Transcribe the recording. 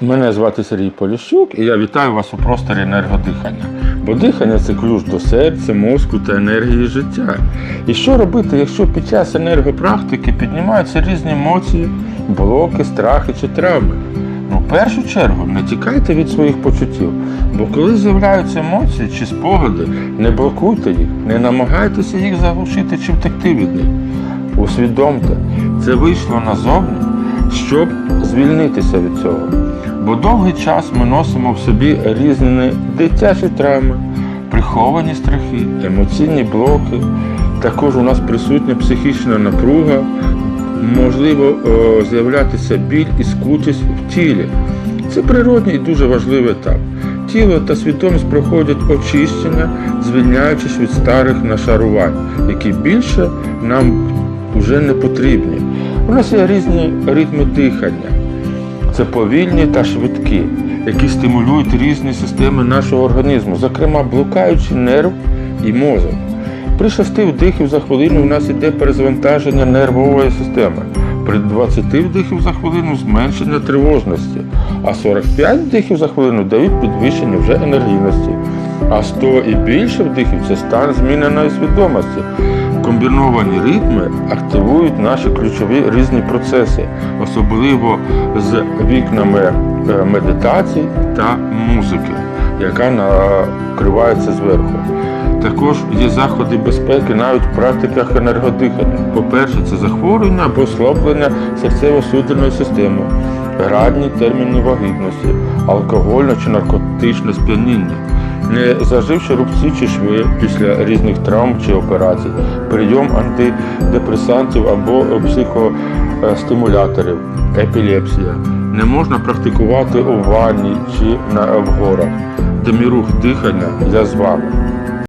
Мене звати Сергій Поліщук і я вітаю вас у просторі енергодихання. Бо дихання це ключ до серця, мозку та енергії життя. І що робити, якщо під час енергопрактики піднімаються різні емоції, блоки, страхи чи травми? Ну, в першу чергу, не тікайте від своїх почуттів, бо коли з'являються емоції чи спогади, не блокуйте їх, не намагайтеся їх заглушити чи втекти від них. Усвідомте, це вийшло назовні, щоб звільнитися від цього. Бо довгий час ми носимо в собі різні дитячі травми, приховані страхи, емоційні блоки. Також у нас присутня психічна напруга, можливо з'являтися біль і скутість в тілі. Це природний і дуже важливий етап. Тіло та свідомість проходять очищення, звільняючись від старих нашарувань, які більше нам вже не потрібні. У нас є різні ритми дихання. Це повільні та швидкі, які стимулюють різні системи нашого організму, зокрема блукаючий нерв і мозок. При 6 вдихів за хвилину у нас іде перезвантаження нервової системи. При 20 вдихів за хвилину зменшення тривожності, а 45 вдихів за хвилину дають підвищення вже енергійності. А 100 і більше вдихів це стан зміненої свідомості. Комбіновані ритми активують наші ключові різні процеси, особливо з вікнами е, медитацій та музики, яка накривається зверху. Також є заходи безпеки навіть в практиках енергодихання. По-перше, це захворювання або ослаблення серцево-судинної системи, градні терміни вагітності, алкогольне чи наркотичне сп'яніння, не заживши рубці чи шви після різних травм чи операцій, прийом антидепресантів або психостимуляторів, епілепсія. Не можна практикувати у ванні чи на горах. Демірух дихання я з вами.